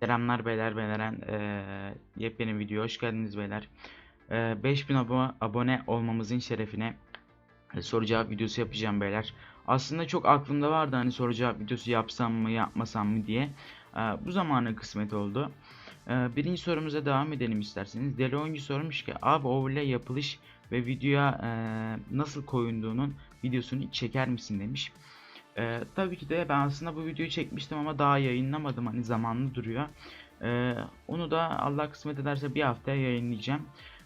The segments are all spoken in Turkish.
Selamlar beyler beyleren eee yepyeni video hoş geldiniz beyler. Eee 5000 abone, abone olmamızın şerefine e, soru cevap videosu yapacağım beyler. Aslında çok aklımda vardı hani soru cevap videosu yapsam mı yapmasam mı diye. Eee, bu zamana kısmet oldu. Eee, birinci sorumuza devam edelim isterseniz. Deli oyuncu sormuş ki abi overlay yapılış ve videoya eee, nasıl koyulduğunun videosunu çeker misin demiş. Ee, tabii ki de ben aslında bu videoyu çekmiştim ama daha yayınlamadım hani zamanlı duruyor. Ee, onu da Allah kısmet ederse bir haftaya yayınlayacağım.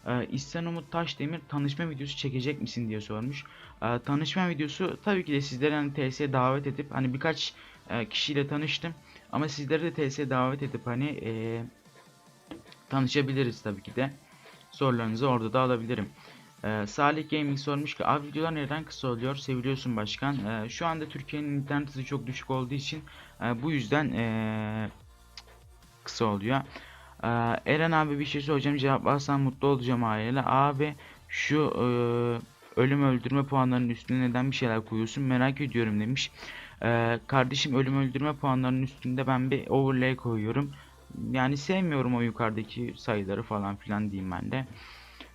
Ee, İhsan Umut Taşdemir tanışma videosu çekecek misin diye sormuş. Ee, tanışma videosu tabii ki de sizleri hani TS'ye davet edip hani birkaç e, kişiyle tanıştım ama sizleri de TS'ye davet edip hani e, tanışabiliriz tabii ki de. Sorularınızı orada da alabilirim. Ee, Salih Gaming sormuş ki abi videolar neden kısa oluyor? Seviliyorsun başkan. Ee, şu anda Türkiye'nin internet hızı çok düşük olduğu için e, bu yüzden e, kısa oluyor. Ee, Eren abi bir şey soracağım cevaplarsan mutlu olacağım aileyle. Abi şu e, ölüm öldürme puanlarının üstüne neden bir şeyler koyuyorsun merak ediyorum demiş. Ee, kardeşim ölüm öldürme puanlarının üstünde ben bir overlay koyuyorum. Yani sevmiyorum o yukarıdaki sayıları falan filan diyeyim ben de.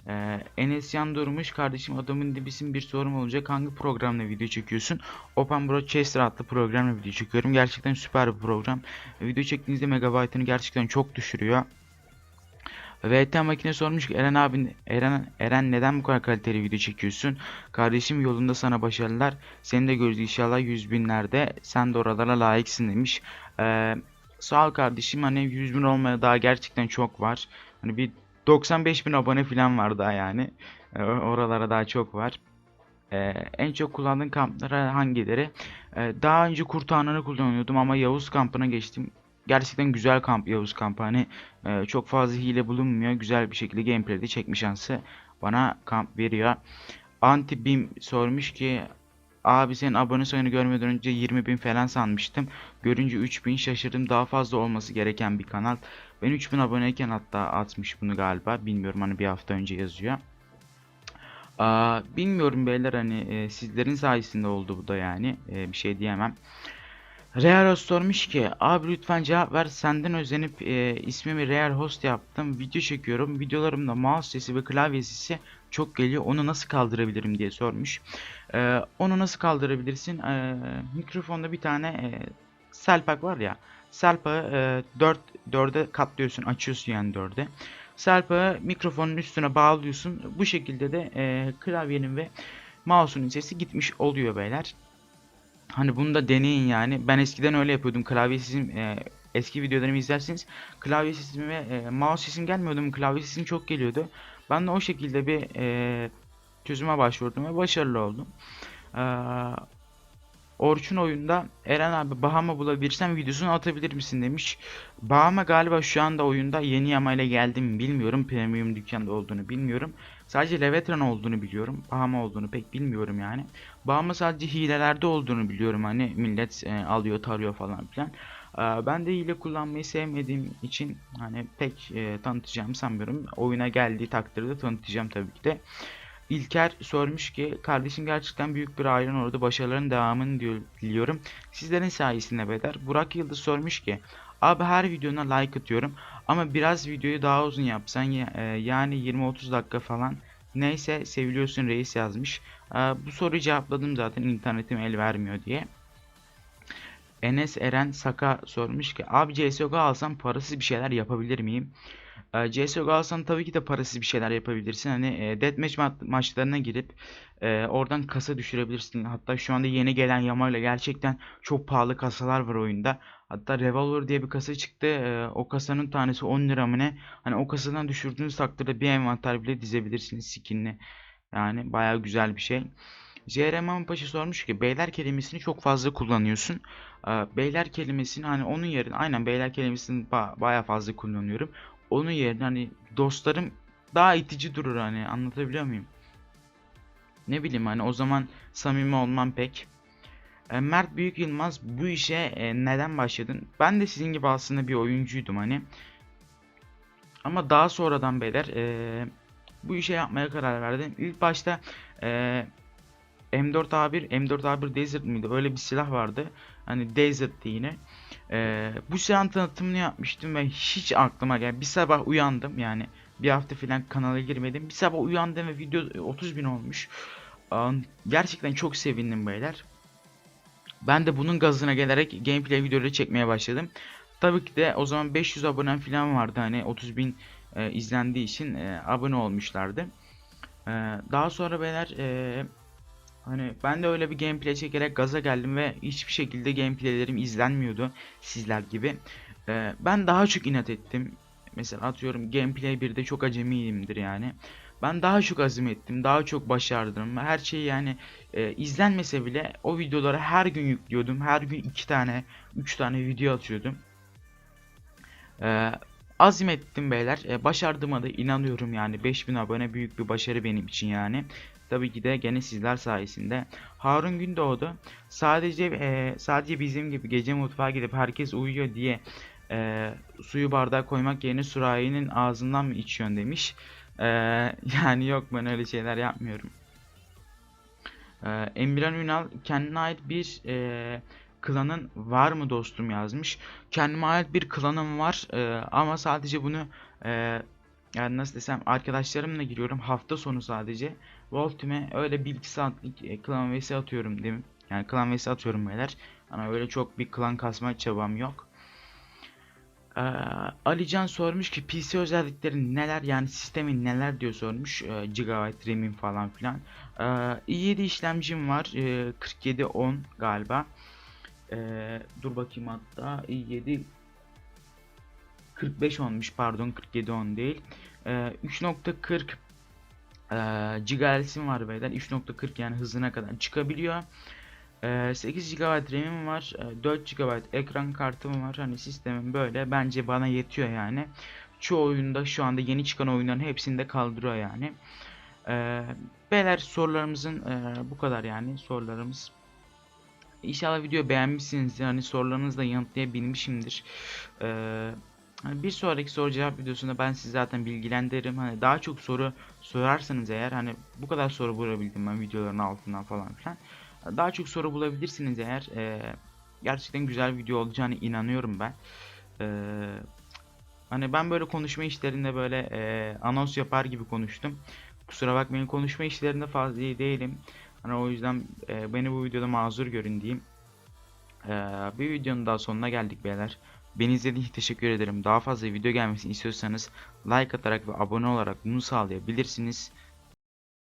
Ee, Enes Yan durmuş kardeşim adamın dibisin bir sorum olacak hangi programla video çekiyorsun? Open Broadcaster adlı programla video çekiyorum gerçekten süper bir program video çektiğinizde megabaytını gerçekten çok düşürüyor VT makine sormuş ki Eren abi Eren, Eren neden bu kadar kaliteli video çekiyorsun? Kardeşim yolunda sana başarılar. Seni de görürüz inşallah yüz binlerde. Sen de oralara layıksın demiş. Ee, sağ ol kardeşim hani 100 bin olmaya daha gerçekten çok var. Hani bir 95 bin abone falan var daha yani. Ee, oralara daha çok var. Ee, en çok kullandığın kamplara hangileri? Ee, daha önce Kurtanan'ı kullanıyordum ama Yavuz kampına geçtim. Gerçekten güzel kamp Yavuz kampı. Hani e, çok fazla hile bulunmuyor. Güzel bir şekilde gameplay'de çekme şansı bana kamp veriyor. Anti Bim sormuş ki Abi senin abone sayını görmeden önce 20 bin falan sanmıştım. Görünce 3000 şaşırdım. Daha fazla olması gereken bir kanal. Ben 3000 aboneyken hatta atmış bunu galiba. Bilmiyorum hani bir hafta önce yazıyor. Aa, bilmiyorum beyler hani e, sizlerin sayesinde oldu bu da yani. E, bir şey diyemem. Real Host sormuş ki abi lütfen cevap ver senden özenip e, ismimi Real Host yaptım video çekiyorum videolarımda mouse sesi ve klavye sesi çok geliyor. Onu nasıl kaldırabilirim diye sormuş. E, onu nasıl kaldırabilirsin? E, mikrofonda bir tane e, selpak var ya. Selpağı e, 4 4'e katlıyorsun açıyorsun yani 4'e selpağı mikrofonun üstüne bağlıyorsun. Bu şekilde de e, klavyenin ve mouse'un sesi gitmiş oluyor beyler. Hani bunu da deneyin yani. Ben eskiden öyle yapıyordum. Klavye sesim e, eski videolarımı izlerseniz klavye sesim ve e, mouse sesim gelmiyordu ama klavye sesim çok geliyordu. Ben de o şekilde bir e, çözüme başvurdum ve başarılı oldum. E, Orçun oyunda Eren abi Bahama bulabilirsem videosunu atabilir misin demiş. Bahama galiba şu anda oyunda yeni yamayla geldi mi bilmiyorum. Premium dükkanda olduğunu bilmiyorum. Sadece Levetran olduğunu biliyorum. Bahama olduğunu pek bilmiyorum yani. Bahama sadece hilelerde olduğunu biliyorum. Hani millet e, alıyor tarıyor falan filan. E, ben de hile kullanmayı sevmediğim için hani pek e, tanıtacağımı sanmıyorum. Oyuna geldiği takdirde tanıtacağım tabii ki de. İlker sormuş ki kardeşim gerçekten büyük bir ailen orada başarıların devamını diliyorum. Sizlerin sayesinde beder. Burak Yıldız sormuş ki abi her videona like atıyorum ama biraz videoyu daha uzun yapsan ya, e, yani 20-30 dakika falan. Neyse seviliyorsun reis yazmış. E, bu soruyu cevapladım zaten internetim el vermiyor diye. Enes Eren Saka sormuş ki abi CSGO alsam parasız bir şeyler yapabilir miyim? E, CSGO alsan tabii ki de parasız bir şeyler yapabilirsin. Hani e, deathmatch ma maçlarına girip e, oradan kasa düşürebilirsin. Hatta şu anda yeni gelen yamayla gerçekten çok pahalı kasalar var oyunda. Hatta Revolver diye bir kasa çıktı. E, o kasanın tanesi 10 lira mı ne? Hani o kasadan düşürdüğünüz takdirde bir envanter bile dizebilirsiniz skinli. Yani bayağı güzel bir şey. JRM Paşa sormuş ki beyler kelimesini çok fazla kullanıyorsun. Beyler kelimesini hani onun yerine aynen beyler kelimesini ba bayağı fazla kullanıyorum. Onun yerine hani dostlarım daha itici durur hani anlatabiliyor muyum? Ne bileyim hani o zaman samimi olmam pek. Mert Büyük Yılmaz bu işe neden başladın? Ben de sizin gibi aslında bir oyuncuydum hani. Ama daha sonradan beyler bu işe yapmaya karar verdim. İlk başta M4A1 M4A1 Desert mıydı? Öyle bir silah vardı. Hani Desert'ti yine. Ee, bu silahın tanıtımını yapmıştım ve hiç aklıma gel. Bir sabah uyandım yani bir hafta falan kanala girmedim. Bir sabah uyandım ve video 30 bin olmuş. Gerçekten çok sevindim beyler. Ben de bunun gazına gelerek gameplay videoları çekmeye başladım. Tabii ki de o zaman 500 abonem falan vardı hani 30 bin e, izlendiği için e, abone olmuşlardı. E, daha sonra beyler e, hani ben de öyle bir gameplay çekerek gaza geldim ve hiçbir şekilde gameplaylerim izlenmiyordu sizler gibi. E, ben daha çok inat ettim. Mesela atıyorum gameplay 1'de çok acemiyimdir yani. Ben daha çok azim ettim, daha çok başardım. Her şeyi yani e, izlenmese bile o videoları her gün yüklüyordum. Her gün iki tane, üç tane video atıyordum. E, azim ettim beyler. E, başardığıma da inanıyorum yani. 5000 abone büyük bir başarı benim için yani. Tabii ki de gene sizler sayesinde. Harun Gündoğdu sadece e, sadece bizim gibi gece mutfağa gidip herkes uyuyor diye e, suyu bardağa koymak yerine sürahinin ağzından mı içiyorsun demiş. E, yani yok ben öyle şeyler yapmıyorum. E, Emirhan Ünal kendine ait bir e, klanın var mı dostum yazmış. Kendime ait bir klanım var e, ama sadece bunu e, yani nasıl desem arkadaşlarımla giriyorum hafta sonu sadece. Voltime öyle bir iki saatlik e, klan vs atıyorum değil mi? Yani klan vs atıyorum beyler. Hani öyle çok bir klan kasma çabam yok. Ee, Alican sormuş ki PC özellikleri neler yani sistemin neler diyor sormuş. Ee, Gigabyte RAM'in falan filan. Ee, i7 işlemcim var. Ee, 4710 galiba. Ee, dur bakayım hatta i7 45 olmuş pardon 47 10 değil. Ee, 3.40 ee, GHz'im var beyler 3.40 yani hızına kadar çıkabiliyor. Ee, 8 GB RAM'im var. Ee, 4 GB ekran kartım var. Hani sistemim böyle. Bence bana yetiyor yani. Çoğu oyunda şu anda yeni çıkan oyunların hepsinde kaldırıyor yani. Ee, beyler sorularımızın e, bu kadar yani sorularımız. İnşallah video beğenmişsinizdir. Hani sorularınızı da yanıtlayabilmişimdir. Ee, hani bir sonraki soru cevap videosunda ben sizi zaten bilgilendiririm. Hani daha çok soru sorarsanız eğer hani bu kadar soru bulabildim ben videoların altından falan filan. Daha çok soru bulabilirsiniz eğer. Ee, gerçekten güzel video olacağını inanıyorum ben. Ee, hani ben böyle konuşma işlerinde böyle e, anons yapar gibi konuştum. Kusura bakmayın konuşma işlerinde fazla iyi değilim. Hani o yüzden e, beni bu videoda mazur görün diyeyim. Ee, bir videonun daha sonuna geldik beyler. Beni izlediğiniz için teşekkür ederim. Daha fazla video gelmesini istiyorsanız like atarak ve abone olarak bunu sağlayabilirsiniz.